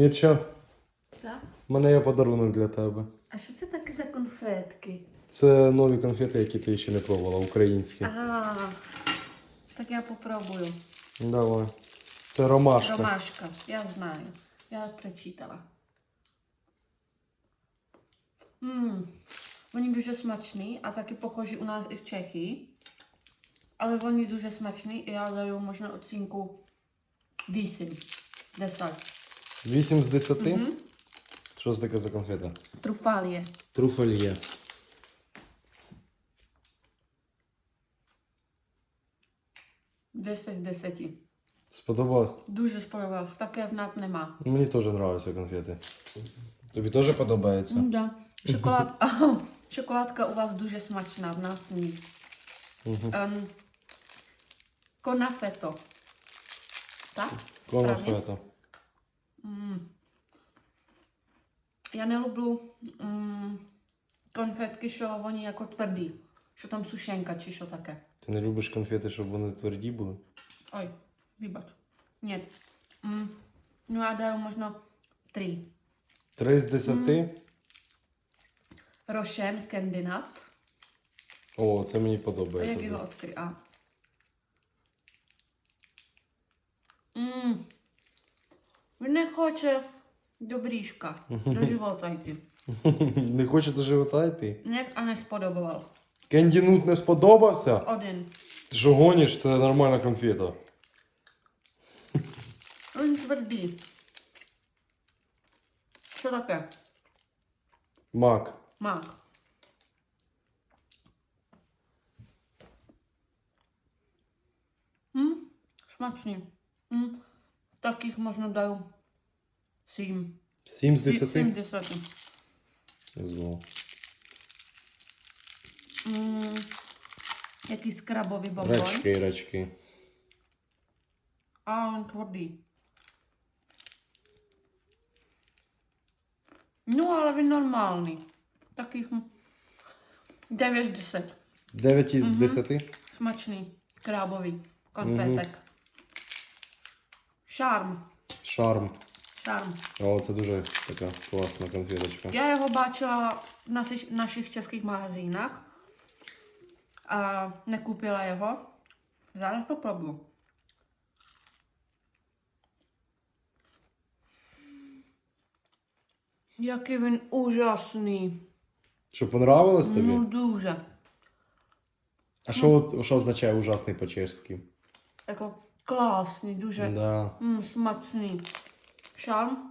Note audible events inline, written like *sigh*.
Нічого, Так? в мене є подарунок для тебе. А що це таке за конфетки? Це нові конфети, які ти ще не пробувала, українські. А, так я попробую. Давай. Це ромашка. Ромашка, я знаю. Я прочитала. Мм, вони дуже смачні, а такі похожі у нас і в Чехії. Але вони дуже смачні і я даю можна оцінку 8. 10. 8 з 10? Мгм. Що це таке за конфета? Труфалія. Труфельє. Десять з 10. Сподобалось? Дуже сподобалось. Таке в нас нема. Мені теж подобаються конфети. Тобі теж подобається? Ну, да. Шоколад... *laughs* Шоколадка у вас дуже смачна, в нас ні. Угу. Ем, конафето. Так? Справді? Конфета. М. Я не люблю м, конфетки, що вони як тверді. Що там сушенка чи що таке. Ти не любиш конфети, щоб вони тверді були? Ой, вибач. Ні. М, Ну, я даю можна три. 3 з 10? Рошен кандидат. О, це мені А подобається. як його відкрити? А. М. Не хоче до бріжка, до живота йти. Не хоче до живота йти? Ні, а не сподобав. Кенді Нут не сподобався? Один. Ти що гониш? Це нормальна конфета. Він твердий. Що таке? Мак. Мак. М? Смачні. М? Таких можна даю сім. 7 з Сі- Сім 10? десятих. Зву. М, Якісь крабові бомбони. Рачки, рачки. А він твердий. Ну, але він нормальний. Таких м, 9 10. 9 із 10? Смачний крабовий конфетик. Шарм. Шарм. Шарм. О, це дуже така класна конфеточка. Я його бачила в наших, наших чеських магазинах. А не купила його. Зараз попробую. Який він ужасний. Що понравилось тобі? Ну дуже. А що, от- що означає ужасний по-чешськи? Тако класний, дуже Да. м, смачний. Shawn.